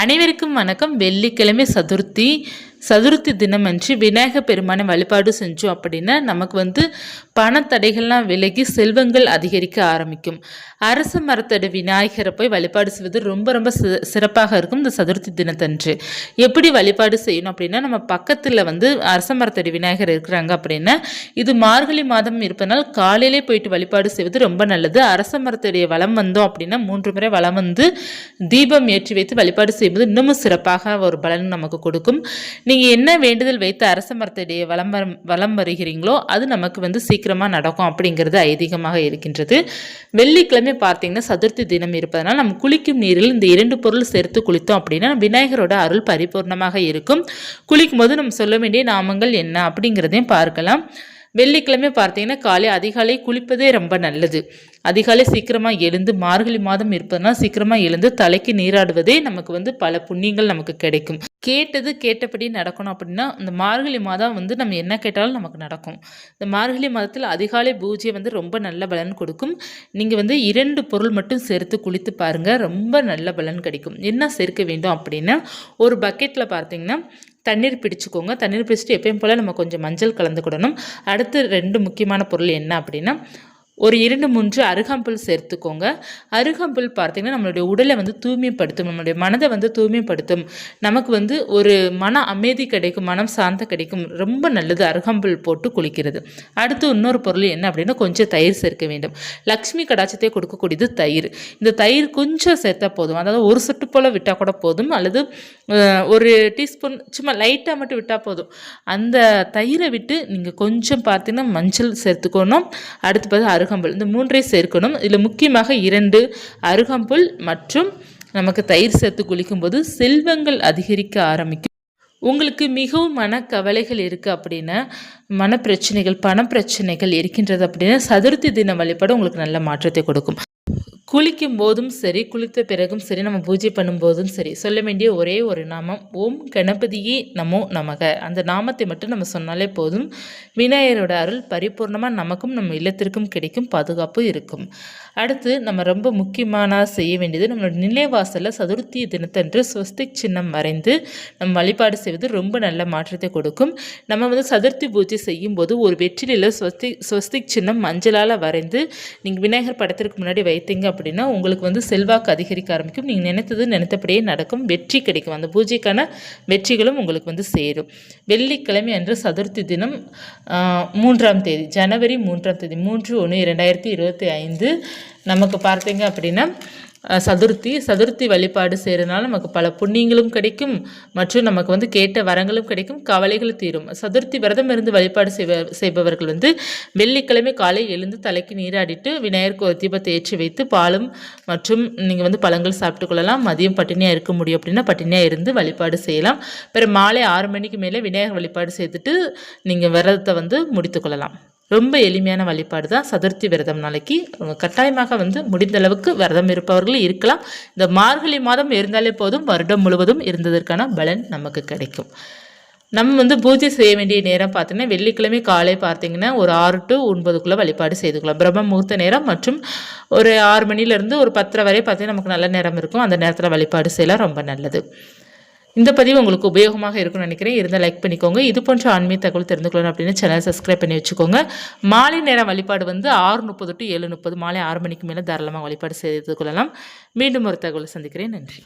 அனைவருக்கும் வணக்கம். வெள்ளிக்கிழமை சதுர்த்தி சதுர்த்தி தினமன்று விநாயக பெருமானை வழிபாடு செஞ்சோம் அப்படின்னா நமக்கு வந்து பணத்தடைகள்லாம் விலகி செல்வங்கள் அதிகரிக்க ஆரம்பிக்கும். அரச மரத்தடை விநாயகரை போய் வழிபாடு செய்வது ரொம்ப ரொம்ப சிறப்பாக இருக்கும் இந்த சதுர்த்தி தினத்தன்று. எப்படி வழிபாடு செய்யணும் அப்படின்னா நம்ம பக்கத்தில் வந்து அரச மரத்தடி விநாயகர் இருக்கிறாங்க அப்படின்னா இது மார்கழி மாதம் இருப்பதனால் காலையிலே போயிட்டு வழிபாடு செய்வது ரொம்ப நல்லது. அரச மரத்தடிய வளம் வந்தோம் அப்படின்னா மூன்று முறை வளம் வந்து தீபம் ஏற்றி வைத்து வழிபாடு செய்வது இன்னமும் சிறப்பாக ஒரு பலன் நமக்கு கொடுக்கும். நீங்கள் என்ன வேண்டுதல் வைத்து அரச மரத்தடிய வளம் வளம் வருகிறீங்களோ அது நமக்கு வந்து சீக்கிரமாக நடக்கும் அப்படிங்கிறது ஐதீகமாக இருக்கின்றது. வெள்ளிக்கிழமை பார்த்தீங்கன்னா சதுர்த்தி தினம் இருப்பதனால் நம்ம குளிக்கும் நீரில் இந்த இரண்டு பொருள் சேர்த்து குளித்தோம் அப்படின்னா விநாயகரோட அருள் பரிபூர்ணமாக இருக்கும். குளிக்கும் போது நம்ம சொல்ல வேண்டிய நாமங்கள் என்ன அப்படிங்கிறதையும் பார்க்கலாம். வெள்ளிக்கிழமை பார்த்தீங்கன்னா காலை அதிகாலை குளிப்பதே ரொம்ப நல்லது. அதிகாலை சீக்கிரமாக எழுந்து மார்கழி மாதம் இருப்பதுனா சீக்கிரமாக எழுந்து தலைக்கு நீராடுவதே நமக்கு வந்து பல புண்ணியங்கள் நமக்கு கிடைக்கும். கேட்டது கேட்டபடி நடக்கணும் அப்படின்னா இந்த மார்கழி மாதம் வந்து நம்ம என்ன கேட்டாலும் நமக்கு நடக்கும். இந்த மார்கழி மாதத்தில் அதிகாலை பூஜை வந்து ரொம்ப நல்ல பலன் கொடுக்கும். நீங்கள் வந்து இரண்டு பொருள் மட்டும் சேர்த்து குளித்து பாருங்கள் ரொம்ப நல்ல பலன் கிடைக்கும். என்ன சேர்க்க வேண்டும் அப்படின்னா ஒரு பக்கெட்டில் பார்த்தீங்கன்னா தண்ணீர் பிடிச்சிக்கோங்க. தண்ணீர் பிடிச்சிட்டு எப்பயும் போல் நம்ம கொஞ்சம் மஞ்சள் கலந்துக்கிடணும். அடுத்து ரெண்டு முக்கியமான பொருள் என்ன அப்படின்னா ஒரு இரண்டு மூன்று அருகம்புல் சேர்த்துக்கோங்க. அருகம்புல் பார்த்திங்கன்னா நம்மளுடைய உடலை வந்து தூய்மைப்படுத்தும் நம்மளுடைய மனதை வந்து தூய்மைப்படுத்தும். நமக்கு வந்து ஒரு மன அமைதி கிடைக்கும் மனம் சாந்த கிடைக்கும். ரொம்ப நல்லது அருகம்புல் போட்டு குளிக்கிறது. அடுத்து இன்னொரு பொருள் என்ன அப்படின்னா கொஞ்சம் தயிர் சேர்க்க வேண்டும். லக்ஷ்மி கடாச்சத்தை கொடுக்கக்கூடியது தயிர். இந்த தயிர் கொஞ்சம் சேர்த்தா போதும். அதாவது ஒரு சொட்டு போல் விட்டால் கூட போதும். அல்லது ஒரு டீஸ்பூன் சும்மா லைட்டாக மட்டும் விட்டால் போதும். அந்த தயிரை விட்டு நீங்கள் கொஞ்சம் பார்த்தீங்கன்னா மஞ்சள் சேர்த்துக்கணும். அடுத்து பார்த்து அருகம்புல். இந்த மூன்றை சேர்க்கணும். இதில் முக்கியமாக இரண்டு அருகம்புல் மற்றும் நமக்கு தயிர் சேர்த்து குளிக்கும்போது செல்வங்கள் அதிகரிக்க ஆரம்பிக்கும். உங்களுக்கு மிகவும் மனக்கவலைகள் இருக்குது அப்படின்னா மனப்பிரச்சனைகள் பணப்பிரச்சனைகள் இருக்கின்றது அப்படின்னா சதுர்த்தி தின வழிபாடு உங்களுக்கு நல்ல மாற்றத்தை கொடுக்கும். குளிக்கும் போதும் சரி குளித்த பிறகும் சரி நம்ம பூஜை பண்ணும்போதும் சரி சொல்ல வேண்டிய ஒரே ஒரு நாமம் ஓம் கணபதியே நமோ நமக. அந்த நாமத்தை மட்டும் நம்ம சொன்னாலே போதும். விநாயகரோட அருள் பரிபூர்ணமாக நமக்கும் நம்ம இல்லத்திற்கும் கிடைக்கும் பாதுகாப்பு இருக்கும். அடுத்து நம்ம ரொம்ப முக்கியமான செய்ய வேண்டியது நம்மளோட நிலைவாசலில் சதுர்த்தி தினத்தன்று ஸ்வஸ்திக் சின்னம் வரைந்து நம்ம வழிபாடு செய்வது ரொம்ப நல்ல மாற்றத்தை கொடுக்கும். நம்ம வந்து சதுர்த்தி பூஜை செய்யும் போது ஒரு வெற்றிலையில் ஸ்வஸ்திக் ஸ்வஸ்திக் சின்னம் மஞ்சளால் வரைந்து நீங்கள் விநாயகர் படத்திற்கு முன்னாடி வைத்தீங்க அப்படின்னு அப்படின்னா உங்களுக்கு வந்து செல்வாக்கு அதிகரிக்க ஆரம்பிக்கும். நீங்கள் நினைத்தது நினைத்தபடியே நடக்கும். வெற்றி கிடைக்கும். அந்த பூஜைக்கான வெற்றிகளும் உங்களுக்கு வந்து சேரும். வெள்ளிக்கிழமை அன்று சதுர்த்தி தினம் மூன்றாம் தேதி ஜனவரி மூன்றாம் தேதி மூன்று ஒன்று இரண்டாயிரத்தி இருபத்தி ஐந்து. நமக்கு பார்த்தீங்க அப்படின்னா சதுர்த்தி சதுர்த்தி வழிபாடு செய்கிறதுனால நமக்கு பல புண்ணியங்களும் கிடைக்கும். மற்றும் நமக்கு வந்து கேட்ட வரங்களும் கிடைக்கும். கவலைகள் தீரும். சதுர்த்தி விரதம் இருந்து வழிபாடு செய்வ செய்பவர்கள் வந்து வெள்ளிக்கிழமை காலை எழுந்து தலைக்கு நீராடிட்டு விநாயகருக்கு ஒரு தீபத்தை ஏற்றி வைத்து பாலும் மற்றும் நீங்கள் வந்து பழங்கள் சாப்பிட்டு கொள்ளலாம். மதியம் பட்டினியாக இருக்க முடியும் அப்படின்னா பட்டினியாக இருந்து வழிபாடு செய்யலாம். பிற மாலை ஆறு மணிக்கு மேலே விநாயகர் வழிபாடு செய்துட்டு நீங்கள் விரதத்தை வந்து முடித்து கொள்ளலாம். ரொம்ப எளிமையான வழிபாடு தான் சதுர்த்தி விரதம் நாளைக்கு. கட்டாயமாக வந்து முடிந்த அளவுக்கு விரதம் இருப்பவர்கள் இருக்கலாம். இந்த மார்கழி மாதம் இருந்தாலே போதும் வருடம் முழுவதும் இருந்ததற்கான பலன் நமக்கு கிடைக்கும். நம்ம வந்து பூஜை செய்ய வேண்டிய நேரம் பார்த்தீங்கன்னா வெள்ளிக்கிழமை காலை பார்த்தீங்கன்னா ஒரு ஆறு டு ஒன்பதுக்குள்ளே வழிபாடு செய்துக்கலாம். பிரம்ம முகூர்த்த நேரம் மற்றும் ஒரு ஆறு மணிலேருந்து ஒரு பத்தரை வரை பார்த்தீங்கன்னா நமக்கு நல்ல நேரம் இருக்கும். அந்த நேரத்தில் வழிபாடு செய்யலாம். ரொம்ப நல்லது. இந்த பதிவு உங்களுக்கு உபயோகமாக இருக்கும்னு நினைக்கிறேன். இருந்தால் லைக் பண்ணிக்கோங்க. இது போன்ற ஆன்மீக தகவல் தெரிந்து கொள்ளணும் அப்படின்னு சேனல் சப்ஸ்கிரைப் பண்ணி வச்சுக்கோங்க. மாலை நேரம் வழிபாடு வந்து ஆறு முப்பது டு ஏழு முப்பது மாலை ஆறு மணிக்கு மேலே தாராளமாக வழிபாடு செய்து கொள்ளலாம். மீண்டும் ஒரு தகவலை சந்திக்கிறேன். நன்றி.